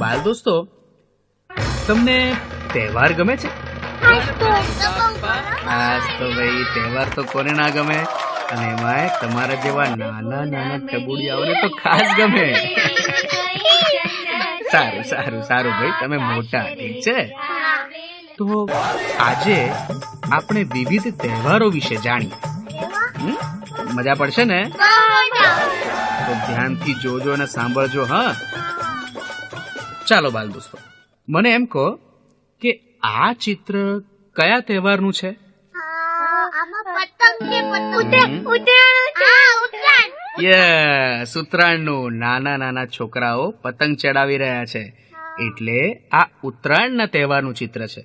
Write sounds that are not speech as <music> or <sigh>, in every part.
બાલ દોસ્તો, તમને તહેવાર ગમે છે? આજ તો ભાઈ, તહેવાર તો કોને ના ગમે? અને એમાંય તમારા જેવા નાના નાના ટબુડિયાઓને તો ખાસ ગમે. સારું સારું સારું ભાઈ, તમે મોટા ઠીક છે? તો આજે આપણે વિવિધ તહેવારો વિશે જાણીએ? મજા પડશે ને? તો ધ્યાનથી જોજો અને સાંભળજો હા? ચાલો બાલ દોસ્તો મને એમ કહો કે આ ચિત્ર કયા તહેવારનું છે? યસ ઉત્તરાયણનું. નાના નાના છોકરાઓ પતંગ ચડાવી રહ્યા છે. એટલે આ ઉત્તરાયણના તહેવારનું ચિત્ર છે.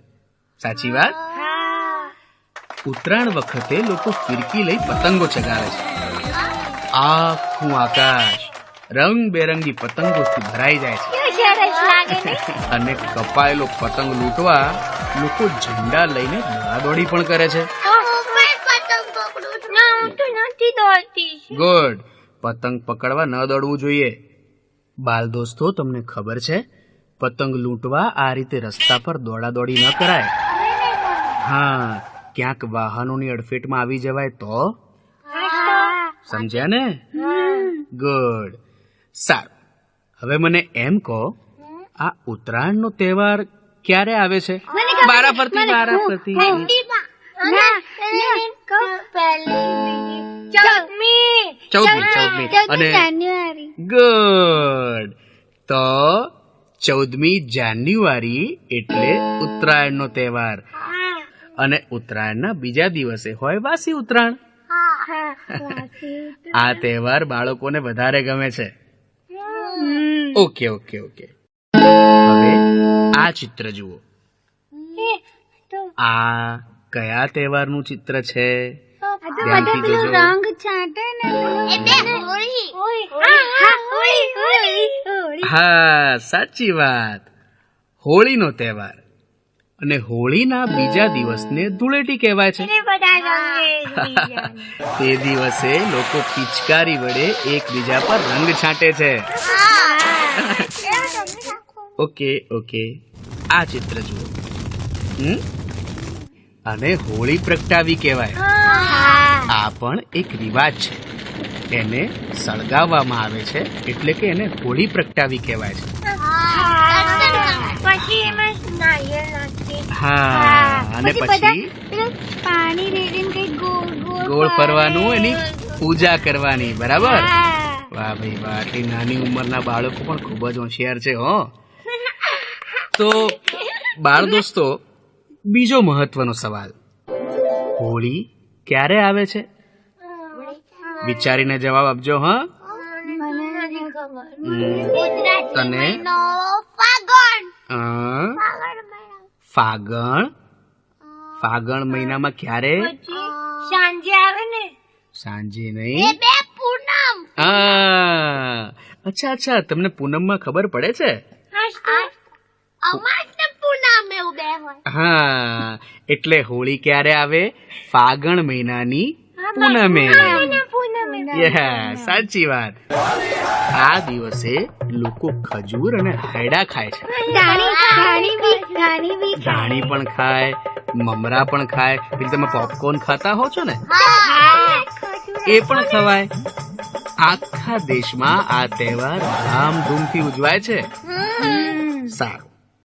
સાચી વાત? ઉત્તરાયણ વખતે લોકો ફિરકી લઈ પતંગો ચગાવે છે. આખું આકાશ રંગબેરંગી પતંગોથી ભરાઈ જાય છે. <laughs> અને કપાયેલો પતંગ લૂંટવા લોકો ઝંડા લઈને દોડાદોડી પણ કરે છે. ગુડ. પતંગ પકડવા ન દોડવું જોઈએ. બાલ દોસ્તો તમને ખબર છે? પતંગ લૂંટવા આ રીતે રસ્તા પર દોડાદોડી ન કરાય. હા ક્યાંક વાહનોની અડફેટમાં આવી જવાય તો સમજ્યા ને? ગુડ સારું. હવે મને એમ કહો આ ઉત્તરાયણનો તહેવાર ક્યારે આવે છે? બારા પરથી બારા પરથી ચૌદમી. ચૌદમી અને ગુડ તો ચૌદમી જાન્યુઆરી એટલે ઉત્તરાયણનો તહેવાર. અને ઉત્તરાયણના બીજા દિવસે હોય વાસી ઉત્તરાયણ. આ તહેવાર બાળકોને વધારે ગમે છે. Okay okay okay. હવે આ ચિત્ર જુઓ. આ કયા તહેવારનું ચિત્ર છે? ધ્યાનથી જોજો. રંગ છાંટે ને હા સાચી વાત. હોળીનો તહેવાર. અને હોળીના બીજા દિવસને ધૂળેટી કહેવાય છે. <laughs> તે દિવસે લોકો પિચકારી વડે એકબીજા પર રંગ છાંટે છે. <laughs> Okay okay. આ ચિત્ર જુઓ? અને હોળી પ્રગટાવી કહેવાય. આ પણ એક રિવાજ છે. એને સળગાવવામાં આવે છે એટલે કે એને હોળી પ્રગટાવી કહેવાય છે પછી એમાં નારિયેળ નાખી હા અને પછી પાણી રેડીને કઈ ગોળ ગોળ ફરવાનું એની પૂજા કરવાની બરાબર. વાહ ભાઈ વાહ આટલી નાની ઉંમરના બાળકો પણ ખૂબ જ હોશિયાર છે હો. <laughs> તો બાળ દોસ્તો બીજો મહત્વનો સવાલ. હોળી ક્યારે આવે છે? વિચારીને જવાબ આપજો હા. તને? ફાગણ? ફાગણ મહિનામાં ક્યારે? સાંજે આવે ને. સાંજે નહીં? બે પૂનમ. અચ્છા અચ્છા. તમને પૂનમમાં ખબર પડે છે? હા એટલે હોળી ક્યારે આવે? ફાગણ મહિનાની પૂનમે. સાચી વાત. આ દિવસે લોકો ખજૂર અને હાયડા ખાય છે. બી બી જાણી પણ ખાય મમરા પણ ખાય. એટલે તમે પોપકોર્ન ખાતા હો છો ને? એ પણ ખવાય. આખા દેશમાં આ તહેવાર ધામધૂમથી ઉજવાય છે. સારું.